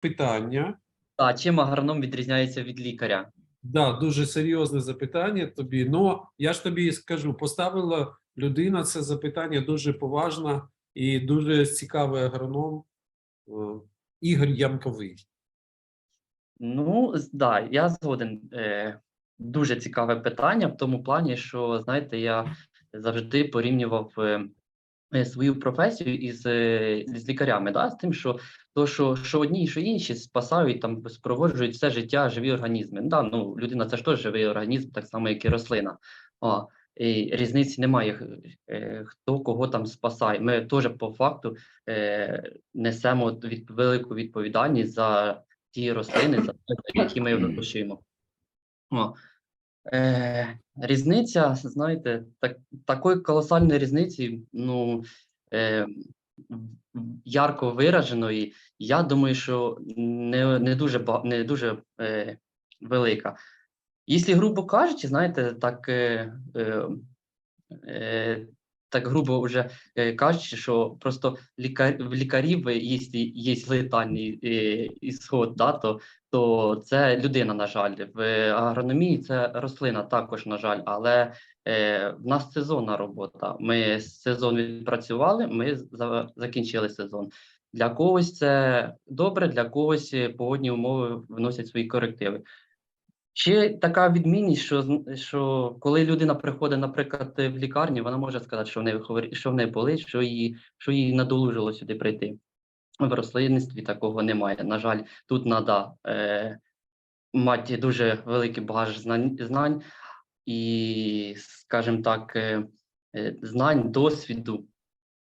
питання. А чим агроном відрізняється від лікаря? Да, дуже серйозне запитання тобі. Ну, я ж тобі скажу, поставила людина це запитання дуже поважна і дуже цікавий агроном е, Ігор Ямковий. Ну, да, я згоден. Е, дуже цікаве питання в тому плані, що знаєте, я завжди порівнював е, свою професію із, е, з лікарями, да, з тим, що то, що, що одні, що інші спасають там, спроводжують все життя живі організми. Да, ну, людина це ж теж живий організм, так само, як і рослина. О, і різниці немає, е, хто кого там спасає. Ми теж по факту е, несемо від, велику відповідальність за ті рослини, за які ми вирощуємо. Е, різниця, знаєте, так, такої колосальної різниці, ну, е, ярко вираженої, я думаю, що не, не дуже, не дуже е, велика. Якщо грубо кажучи, знаєте, так, е, е, е, так грубо вже е, кажучи, що просто лікар, в лікарів, якщо є летальний е, ісход, да, то, то це людина, на жаль. В агрономії це рослина також, на жаль, але е, в нас сезонна робота. Ми сезон відпрацювали, ми за, закінчили сезон. Для когось це добре, для когось погодні умови вносять свої корективи. Ще така відмінність, що, що коли людина приходить, наприклад, в лікарню, вона може сказати, що в неї що в неї болить, що її, що їй надолужило сюди прийти. В рослинництві такого немає. На жаль, тут треба е, мати дуже великий багаж знань, знань і, скажімо так, е, е, знань, досвіду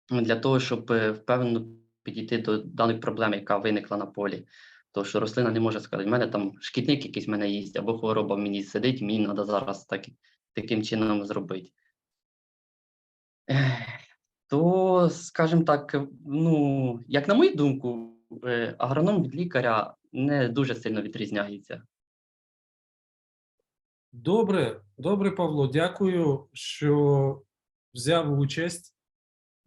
для того, щоб е, впевнено підійти до даної проблеми, яка виникла на полі. То що рослина не може сказати, в мене там шкідник якийсь в мене їсть, або хвороба в мені сидить, мені треба зараз так, таким чином зробити. То, скажімо так, ну, як на мою думку, е, агроном від лікаря не дуже сильно відрізняється. Добре, добре, Павло, дякую, що взяв участь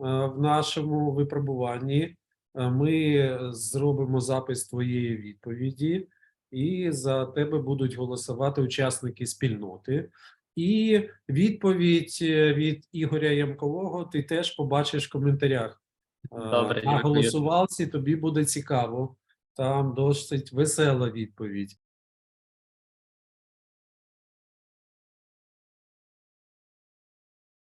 е, в нашому випробуванні. Е, Ми зробимо запис твоєї відповіді, і за тебе будуть голосувати учасники спільноти. І відповідь е, від Ігоря Ямкового ти теж побачиш в коментарях. Е, Добре, дякую. голосувалці тобі буде цікаво. Там досить весела відповідь.